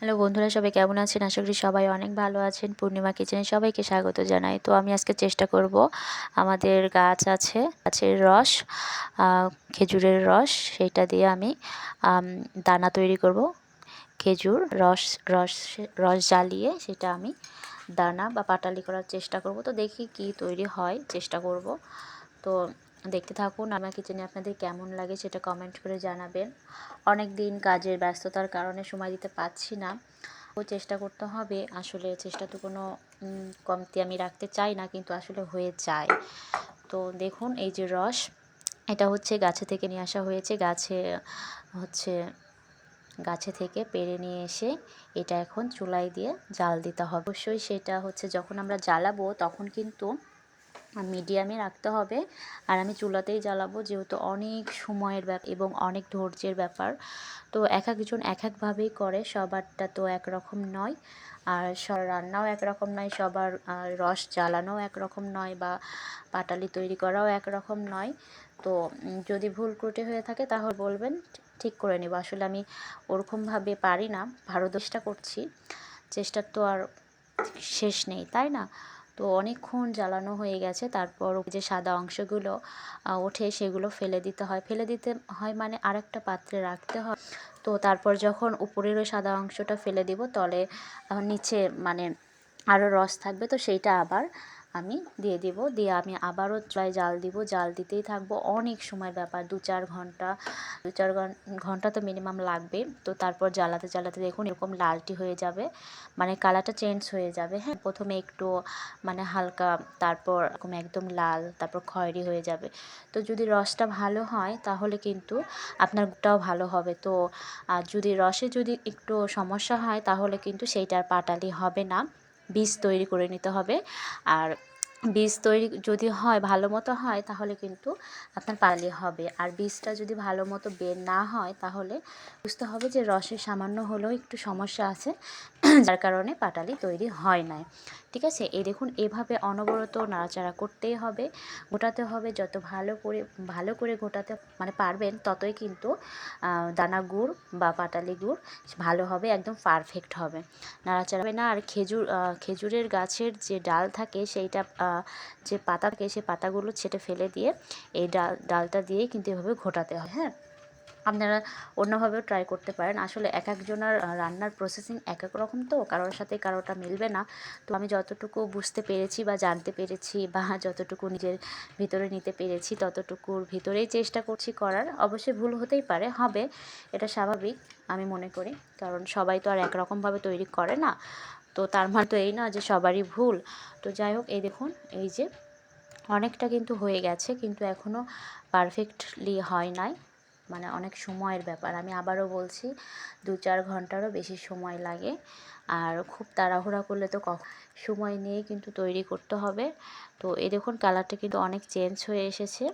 Hello বন্ধুরা, সবাই কেমন আছেন? আশা করি সবাই অনেক ভালো আছেন। পূর্ণিমা কিচেনে সবাইকে স্বাগত জানাই। তো আমি আজকে চেষ্টা করব আমাদের গাছ আছে, গাছের রস খেজুরের রস, সেটা দিয়ে আমি, দানা তৈরি করব। খেজুর রস রস রস জ্বালিয়ে সেটা আমি দানা বা পাটালি করার চেষ্টা করব। তো দেখি কি তৈরি হয়, চেষ্টা করব। তো দেখতে থাকুন, আমার কিচেনে আপনাদের কেমন লাগে সেটা কমেন্ট করে জানাবেন। অনেক দিন কাজের ব্যস্ততার কারণে সময় দিতে পারছি না। ও চেষ্টা করতে হবে, আসলে চেষ্টা তো কোনো কমতি আমি রাখতে চাই না, কিন্তু আসলে হয়ে যায়। তো দেখুন, এই যে রস, এটা হচ্ছে গাছে থেকে নিয়ে আসা হয়েছে। গাছে, হচ্ছে গাছে থেকে পেরে নিয়ে এসে এটা এখন চুলায় দিয়ে জাল দিতে হবে। অবশ্যই সেটা হচ্ছে যখন আমরা জ্বালাবো, তখন কিন্তু মিডিয়ামে রাখতে হবে। আর আমি চুলাতেই জ্বালাবো যেহেতু অনেক সময়ের ব্যাপার এবং অনেক ধৈর্যের ব্যাপার। তো এক একজন এক একভাবেই করে, সবারটা তো একরকম নয়। আর রান্নাও একরকম নয়, সবার রস জ্বালানোও একরকম নয় বা পাটালি তৈরি করাও একরকম নয়। তো যদি ভুল ত্রুটি হয়ে থাকে তাহলে বলবেন, ঠিক করে নেব। আসলে আমি ওরকমভাবে পারি না, ভালো চেষ্টা করছি। চেষ্টার তো আর শেষ নেই, তাই না? তো অনেকক্ষণ জ্বালানো হয়ে গেছে। তারপর যে সাদা অংশগুলো ওঠে সেগুলো ফেলে দিতে হয়। ফেলে দিতে হয় মানে আরেকটা পাত্রে রাখতে হয়। তো তারপর যখন উপরের ওই সাদা অংশটা ফেলে দিব, তলে নিচে মানে আরও রস থাকবে, তো সেইটা আবার আমি দিয়ে দিব। দিয়ে আমি আবারও চুলায় জাল দিব। জাল দিতেই থাকব। অনেক সময় ব্যাপার। দু চার ঘণ্টা, দু চার ঘন- ঘণ্টা তো মিনিমাম লাগবে। তো তারপর জ্বালাতে জ্বালাতে দেখুন এরকম লালটি হয়ে যাবে। মানে কালারটা চেঞ্জ হয়ে যাবে। হ্যাঁ প্রথমে একটু মানে হালকা, তারপর এরকম একদম লাল, তারপর খয়েরি হয়ে যাবে। তো যদি রসটা ভালো হয়, তাহলে কিন্তু আপনার গুড়টাও ভালো হবে। তো, আর যদি রসে যদি একটু সমস্যা হয়, তাহলে কিন্তু সেইটার পাটালি হবে না। বীজ তৈরি করে নিতে হবে। আর বীজ তৈরি যদি হয়, ভালো মতো হয়, তাহলে কিন্তু আপনার পালি হবে। আর বীজটা যদি ভালো মতো বের না হয়, তাহলে বুঝতে হবে যে রসে সামান্য হলেও একটু সমস্যা আছে। যার কারণে পাটালি তৈরি হয় না ঠিক আছে? এই দেখুন, এভাবে অনবরত নাড়াচাড়া করতেই হবে, গোটাতে হবে, যত ভালো করে ভালো করে গোটাতে মানে পারবেন, ততই কিন্তু দানা গুড় বা পাটালি গুড় ভালো হবে, একদম পারফেক্ট হবে। নাড়াচাড়া হবে না, আর খেজুর খেজুরের গাছের যে ডাল থাকে, সেইটা যে পাতা থাকে সেই পাতাগুলো ছেটে ফেলে দিয়ে, এই ডাল, ডালটা দিয়ে কিন্তু এভাবে ঘোটাতে হয় হ্যাঁ? আপনারা অন্যভাবেও ট্রাই করতে পারেন। আসলে এক একজনের রান্নার প্রসেসিং এক এক রকম তো, কারোর সাথে কারোটা মিলবে না। তো আমি যতটুকু বুঝতে পেরেছি বা জানতে পেরেছি বা যতটুকু নিজের ভিতরে নিতে পেরেছি, ততটুকুর ভিতরেই চেষ্টা করছি করার। অবশ্যই ভুল হতেই পারে, হবে। এটা স্বাভাবিক, আমি মনে করি। কারণ সবাই তো আর একরকমভাবে তৈরি করে না। তো তার মানে তো এই না যে সবারই ভুল। তো যাই হোক, এই দেখুন, এই যে অনেকটা কিন্তু হয়ে গেছে, কিন্তু এখনও পারফেক্টলি হয় নাই। মানে অনেক সময়ের ব্যাপার। আমি আবারও বলছি, দু চার ঘন্টারও বেশি সময় লাগে। আর খুব তাড়াহুড়া করলে তো সময় নিয়ে কিন্তু তৈরি করতে হবে। তো এই দেখুন কালারটা কিন্তু অনেক চেঞ্জ হয়ে এসেছে।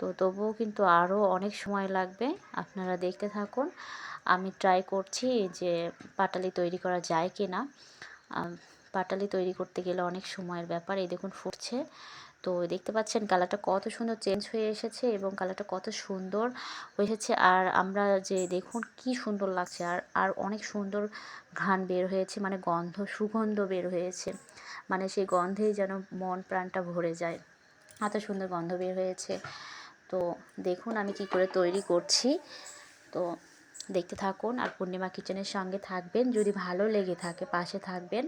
তো তবুও কিন্তু আরও অনেক সময় লাগবে। আপনারা দেখতে থাকুন। আমি ট্রাই করছি যে পাটালি তৈরি করা যায় কি না পাটালি তৈরি করতে গেলে অনেক সময়ের ব্যাপার। এই দেখুন ফুটছে। তো দেখতে পাচ্ছেন কালারটা কত সুন্দর চেঞ্জ হয়ে এসেছে এবং কালারটা কত সুন্দর হয়েছে আর আমরা যে দেখুন কি সুন্দর লাগছে, আর আর অনেক সুন্দর ঘ্রাণ বের হয়েছে মানে গন্ধ, সুগন্ধ বের হয়েছে। মানে সেই গন্ধেই যেন মন প্রাণটা ভরে যায়। এত সুন্দর গন্ধ বের হয়েছে। তো দেখুন আমি কি করে তৈরি করছি। তো দেখতে থাকুন আর পূর্ণিমা কিচেনের সঙ্গে থাকবেন। যদি ভালো লেগে থাকে পাশে থাকবেন।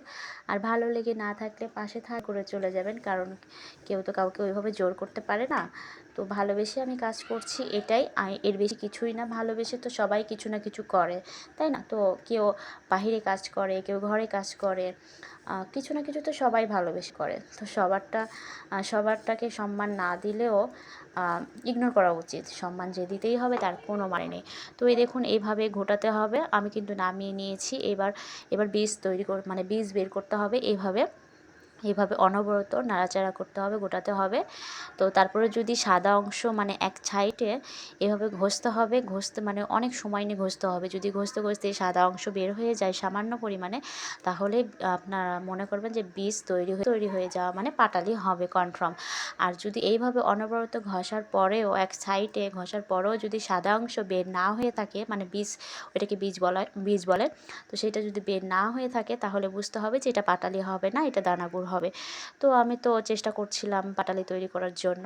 আর ভালো লেগে না থাকলে পাশে থাক করে চলে যাবেন। কারণ কেউ তো কাউকে ওইভাবে জোর করতে পারে না। তো ভালোবেসে আমি কাজ করছি এটাই। এর বেশি কিছুই না ভালোবেসে তো সবাই কিছু না কিছু করে, তাই না? তো কেউ বাহিরে কাজ করে, কেউ ঘরে কাজ করে। কিছু না কিছু তো সবাই ভালোবেসে করে। তো সবারটা সবারটাকে সম্মান না দিলেও ইগনোর করা উচিত। সম্মান যে দিতেই হবে তার কোনো মানে নেই। তো এই দেখুন, এইভাবে ঘোটাতে হবে। আমি কিন্তু নামিয়ে নিয়েছি। এবার এবার বীজ তৈরি কর মানে বীজ বের করতে হবে। এইভাবে এইভাবে অনবরত নাড়াচাড়া করতে হবে, গোটাতে হবে। তো তারপরে যদি সাদা অংশ মানে এক সাইডে এভাবে ঘষতে হবে, ঘষতে মানে অনেক সময় নিয়ে ঘষতে হবে। যদি ঘষতে ঘষতে সাদা অংশ বের হয়ে যায় সামান্য পরিমাণে, তাহলে আপনারা মনে করবেন যে বীজ তৈরি হয়ে তৈরি হয়ে যাওয়া মানে পাটালি হবে কনফার্ম আর যদি এইভাবে অনবরত ঘষার পরেও, এক সাইডে ঘষার পরেও যদি সাদা অংশ বের না হয়ে থাকে মানে বীজ, ওইটাকে বীজ বলা, বীজ বলে, তো সেটা যদি বের না হয়ে থাকে, তাহলে বুঝতে হবে যে এটা পাটালি হবে না, এটা দানাগুড় হবে। তো আমি তো চেষ্টা করছিলাম পাটালি তৈরি করার জন্য।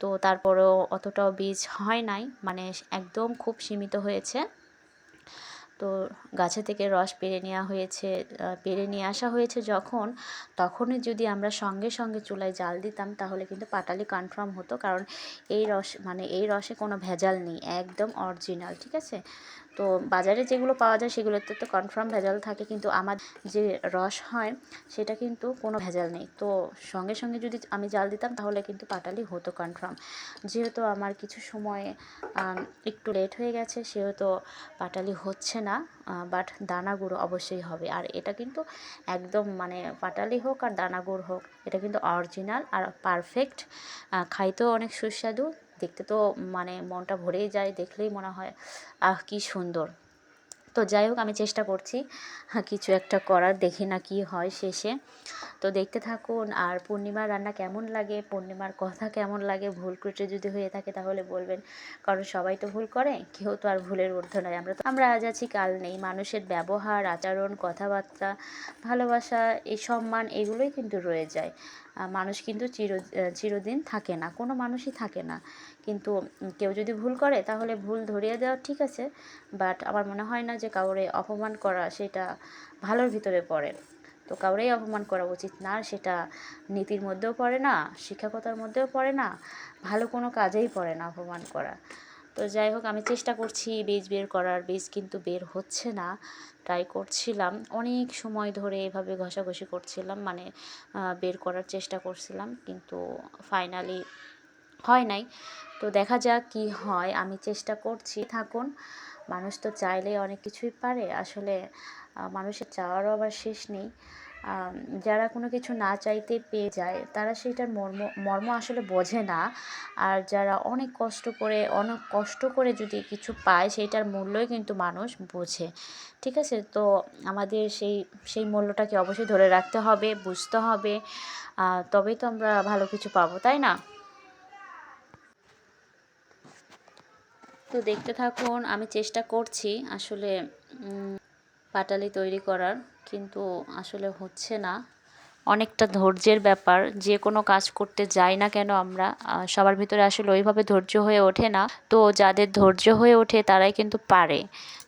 তো তারপরেও অতটাও বীজ হয় নাই মানে একদম খুব সীমিত হয়েছে। তো গাছে থেকে রস পেরে নেওয়া হয়েছে পেরে নিয়ে আসা হয়েছে যখন, তখনই যদি আমরা সঙ্গে সঙ্গে চুলায় জাল দিতাম তাহলে কিন্তু পাটালি কনফার্ম হতো। কারণ এই রস মানে এই রসে কোনো ভেজাল নেই, একদম অরিজিনাল ঠিক আছে? তো বাজারে যেগুলো পাওয়া যায় সেগুলোতে তো কনফার্ম ভেজাল থাকে, কিন্তু আমার যে রস হয় সেটা কিন্তু কোনো ভেজাল নেই। তো সঙ্গে সঙ্গে যদি আমি জাল দিতাম তাহলে কিন্তু পাটালি হতো কনফার্ম যেহেতু আমার কিছু সময় একটু লেট হয়ে গেছে, সেহেতু পাটালি হচ্ছে না বাট দানা গুঁড়ো অবশ্যই হবে। আর এটা কিন্তু একদম মানে পাটালি হোক আর দানা গুঁড়ো হোক, এটা কিন্তু অরিজিনাল আর পারফেক্ট খাইতেও অনেক সুস্বাদু। দেখতে তো মানে মনটা ভরেই যায় দেখলেই মনে হয় আহ কি সুন্দর। তো যাই হোক আমি চেষ্টা করছি হ্যাঁ, কিছু একটা করার দেখি না কি হয় শেষে। তো দেখতে থাকুন আর পূর্ণিমার রান্না কেমন লাগে পূর্ণিমার কথা কেমন লাগে ভুল ত্রুটি যদি হয়ে থাকে তাহলে বলবেন কারণ সবাই তো ভুল করে কেউ তো আর ভুলের ঊর্ধ্ব নয়। আমরা তো আমরা আজ আছি কাল নেই। মানুষের ব্যবহার আচরণ কথাবার্তা ভালোবাসা এই সম্মান এগুলোই কিন্তু রয়ে যায়। মানুষ কিন্তু চির চিরদিন থাকে না, কোনো মানুষই থাকে না। কিন্তু কেউ যদি ভুল করে, তাহলে ভুল ধরিয়ে দেওয়া ঠিক আছে বাট আমার মনে হয় না যে কাউরে অপমান করা সেটা ভালোর ভিতরে পড়ে। তো কাউরেই অপমান করা উচিত না, সেটা নীতির মধ্যেও পড়ে না শিক্ষকতার মধ্যেও পড়ে না, ভালো কোনো কাজেই পড়ে না অপমান করা। তো যাই হোক, আমি চেষ্টা করছি বীজ বের করার। বীজ কিন্তু বের হচ্ছে না। ট্রাই করছিলাম। অনেক সময় ধরে এভাবে ঘষাঘষি করছিলাম মানে বের করার চেষ্টা করছিলাম, কিন্তু ফাইনালি হয় নাই। তো দেখা যাক কি হয়। আমি চেষ্টা করছি। থাকুন, মানুষ তো চাইলে অনেক কিছুই পারে। আসলে মানুষের চাওয়ারও আবার শেষ নেই। যারা কোনো কিছু না চাইতে পেয়ে যায়, তারা সেটার মর্ম মর্ম আসলে বোঝে না। আর যারা অনেক কষ্ট করে, অনেক কষ্ট করে যদি কিছু পায়, সেইটার মূল্যই কিন্তু মানুষ বোঝে। ঠিক আছে? তো আমাদের সেই সেই মূল্যটাকে অবশ্যই ধরে রাখতে হবে, বুঝতে হবে। তবেই তো আমরা ভালো কিছু পাবো, তাই না? তো দেখতে থাকুন, আমি চেষ্টা করছি, আসলে পাটালি তৈরি করার, কিন্তু আসলে হচ্ছে না। অনেকটা ধৈর্যের ব্যাপার, যে কোনো কাজ করতে যাই না কেন আমরা সবার ভিতরে আসলে ওইভাবে ধৈর্য হয়ে ওঠে না। তো যাদের ধৈর্য হয়ে ওঠে তারাই কিন্তু পারে।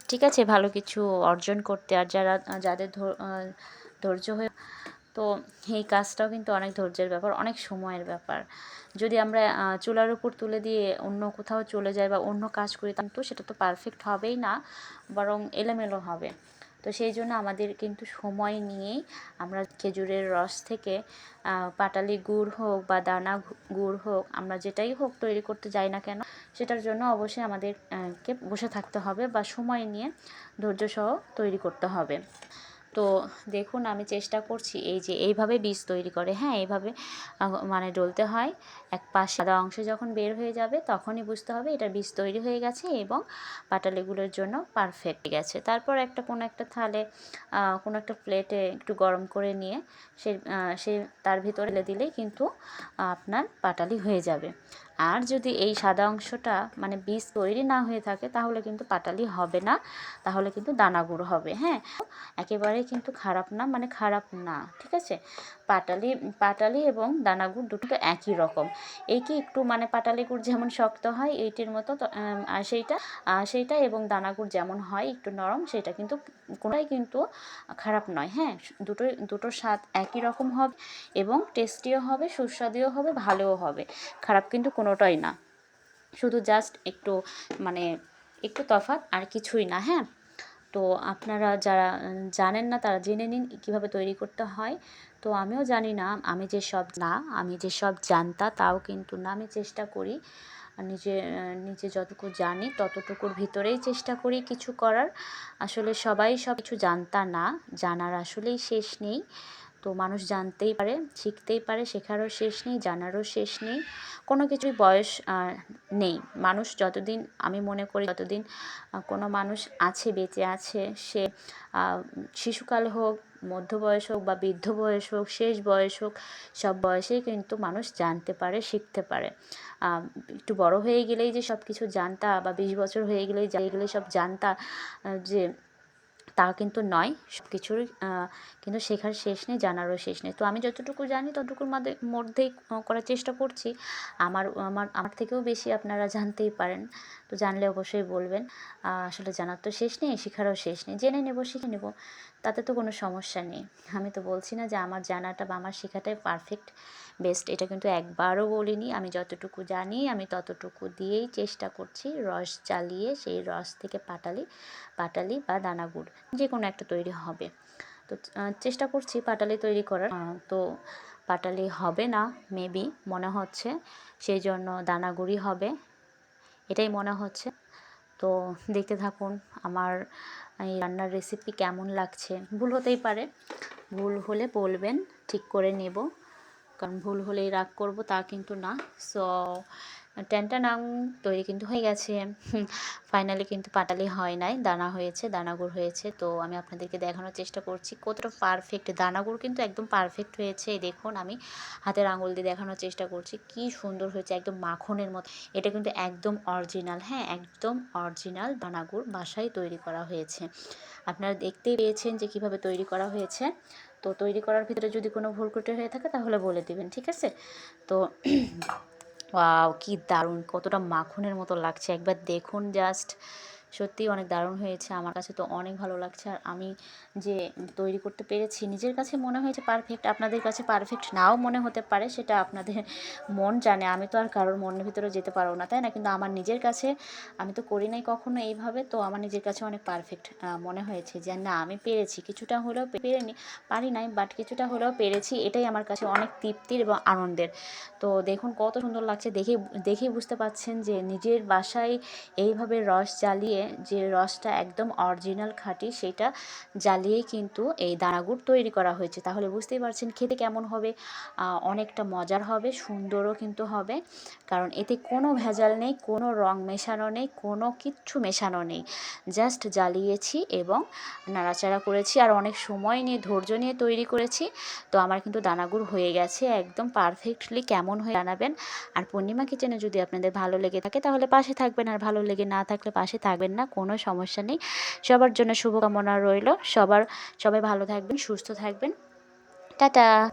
ঠিক আছে, ভালো কিছু অর্জন করতে। আর যারা যাদের ধৈর্য হয়ে তো এই কাজটাও কিন্তু অনেক ধৈর্যের ব্যাপার, অনেক সময়ের ব্যাপার। যদি আমরা চুলার উপর তুলে দিয়ে অন্য কোথাও চলে যাই বা অন্য কাজ করি তো সেটা তো পারফেক্ট হবেই না, বরং এলোমেলো হবে। তো সেই জন্য আমাদের কিন্তু সময় নিয়েই আমরা খেজুরের রস থেকে পাটালি গুড় হোক বা দানা গুড় হোক, আমরা যেটাই হোক তৈরি করতে যাই না কেন, সেটার জন্য অবশ্যই আমাদেরকে বসে থাকতে হবে বা সময় নিয়ে ধৈর্য সহ তৈরি করতে হবে। তো দেখুন, আমি চেষ্টা করছি এই যে এইভাবে বীজ তৈরি করে হ্যাঁ এইভাবে মানে ডলতে হয়। এক পাশ সাদা অংশ যখন বের হয়ে যাবে তখনই বুঝতে হবে এটা বীজ তৈরি হয়ে গেছে এবং পাটালিগুলোর জন্য পারফেক্ট গেছে। তারপর একটা, কোনো একটা থালে কোনো একটা প্লেটে একটু গরম করে নিয়ে সে সে তার ভিতরে দিলেই কিন্তু আপনার পাটালি হয়ে যাবে। আর যদি এই সাদা অংশটা মানে বীজ তৈরি না হয়ে থাকে, তাহলে কিন্তু পাটালি হবে না, তাহলে কিন্তু দানা গুঁড়ো হবে হ্যাঁ? একেবারে কিন্তু খারাপ না মানে খারাপ না, ঠিক আছে? পাটালি পাটালি এবং দানা গুড় দুটো একই রকম। এই কি একটু মানে পাটালি গুড় যেমন শক্ত হয়, এইটির মতো সেইটা সেইটা এবং দানা গুড় যেমন হয় একটু নরম, সেটা কিন্তু কোনোটাই কিন্তু খারাপ নয় হ্যাঁ? দুটোই, দুটোর স্বাদ একই রকম হবে এবং টেস্টিও হবে, সুস্বাদুও হবে, ভালোও হবে। খারাপ কিন্তু কোনোটাই না। শুধু জাস্ট একটু মানে একটু তফাৎ আর কিছুই না হ্যাঁ? তো আপনারা যারা জানেন না তারা জেনে নিন কীভাবে তৈরি করতে হয়। তো আমিও জানি না, আমি যে সব না, আমি যে সব জানতা তাও কিন্তু না, আমি চেষ্টা করি। নিজে নিজে যতটুকু জানি ততটুকুর ভিতরেই চেষ্টা করি কিছু করার। আসলে সবাই সব কিছু জানতা না, জানার আসলেই শেষ নেই। তো মানুষ জানতেই পারে, শিখতেই পারে, শেখারও শেষ নেই, জানারও শেষ নেই, কোনো কিছুই বয়স নেই। মানুষ যতদিন, আমি মনে করি যতদিন কোনো মানুষ আছে, বেঁচে আছে, সে শিশুকাল হোক মধ্য বয়স হোক বা বৃদ্ধ বয়স হোক, শেষ বয়স হোক, সব বয়সেই কিন্তু মানুষ জানতে পারে, শিখতে পারে। একটু বড় হয়ে গেলেই যে সব কিছু জানতা বা বিশ বছর হয়ে গেলেই গেলেই সব জানতা যে তা কিন্তু নয়। সব কিছুর কিন্তু শেখার শেষ নেই, জানারও শেষ নেই। তো আমি যতটুকু জানি, ততটুকুর মধ্যে, মধ্যেই করার চেষ্টা করছি। আমার আমার আমার থেকেও বেশি আপনারা জানতেই পারেন। তো জানলে অবশ্যই বলবেন। আসলে জানার তো শেষ নেই, শেখারও শেষ নেই। জেনে নেব, শিখে নেব, তাতে তো কোনো সমস্যা নেই। আমি তো বলছি না যে আমার জানাটা বা আমার শেখাটাই পারফেক্ট বেস্ট এটা কিন্তু একবারও বলিনি। আমি যতটুকু জানি, আমি ততটুকু দিয়েই চেষ্টা করছি, রস চালিয়ে সেই রস থেকে পাটালি পাটালি বা দানা গুড়, যে কোনো একটা তৈরি হবে। তো চেষ্টা করছি পাটালি তৈরি করার। তো পাটালি হবে না মেবি মনে হচ্ছে, সেই জন্য দানা গুড়ই হবে। এটাই মনে হচ্ছে। তো দেখতে থাকুন আমার এই রান্নার রেসিপি কেমন লাগছে। ভুল হতেই পারে। ভুল হলে বলবেন, ঠিক করে নেব। কারণ ভুল হলেই রাগ করব, তা কিন্তু না। সো টেনটা নাং তৈরি কিন্তু হয়ে গেছে। ফাইনালি কিন্তু পাটালি হয় নাই, দানা হয়েছে, দানাগুড় হয়েছে। তো আমি আপনাদেরকে দেখানোর চেষ্টা করছি, কতটা পারফেক্ট দানাগুড় কিন্তু একদম পারফেক্ট হয়েছে। দেখুন, আমি হাতের আঙুল দিয়ে দেখানোর চেষ্টা করছি, কি সুন্দর হয়েছে, একদম মাখনের মতো। এটা কিন্তু একদম অরিজিনাল হ্যাঁ একদম অরিজিনাল দানাগুড় বাসায় তৈরি করা হয়েছে। আপনারা দেখতেই পেয়েছেন যে কীভাবে তৈরি করা হয়েছে। তো তৈরি করার ভিতরে যদি কোনো ভুল ত্রুটি হয়ে থাকে তাহলে বলে দিবেন, ঠিক আছে? তো ওয়াও কি দারুণ কতটা মাখনের মতো লাগছে। একবার দেখুন জাস্ট সত্যিই অনেক দারুণ হয়েছে। আমার কাছে তো অনেক ভালো লাগছে। আর আমি যে তৈরি করতে পেরেছি, নিজের কাছে মনে হয়েছে পারফেক্ট আপনাদের কাছে পারফেক্ট নাও মনে হতে পারে, সেটা আপনাদের মন জানে। আমি তো আর কারোর মনের ভিতরে যেতে পারব না, তাই না? কিন্তু আমার নিজের কাছে, আমি তো করি নাই কখনো এইভাবে, তো আমার নিজের কাছে অনেক পারফেক্ট মনে হয়েছে যে না, আমি পেরেছি। কিছুটা হলেও পেরেনি পারি নাই বাট কিছুটা হলেও পেরেছি। এটাই আমার কাছে অনেক তৃপ্তির এবং আনন্দের। তো দেখুন, কত সুন্দর লাগছে। দেখে, দেখেই বুঝতে পাচ্ছেন যে নিজের বাসায় এইভাবে রস জ্বালিয়ে যে রসটা একদম অরিজিনাল খাঁটি, সেটা জ্বালিয়েই কিন্তু এই দানাগুড় তৈরি করা হয়েছে। তাহলে বুঝতেই পারছেন খেতে কেমন হবে অনেকটা মজার হবে, সুন্দরও কিন্তু হবে। কারণ এতে কোনো ভেজাল নেই, কোনো রং মেশানো নেই, কোনো কিচ্ছু মেশানো নেই। জাস্ট জ্বালিয়েছি এবং নাড়াচাড়া করেছি আর অনেক সময় নিয়ে, ধৈর্য নিয়ে তৈরি করেছি। তো আমার কিন্তু দানাগুড় হয়ে গেছে, একদম পারফেক্টলি কেমন হয়ে জানাবেন আর পূর্ণিমা কিচেনে যদি আপনাদের ভালো লেগে থাকে, তাহলে পাশে থাকবেন। আর ভালো লেগে না থাকলে পাশে থাকবেন না, কোনো সমস্যা নেই। সবার জন্য শুভকামনা রইল। সবার, সবাই ভালো থাকবেন, সুস্থ থাকবেন। টাটা!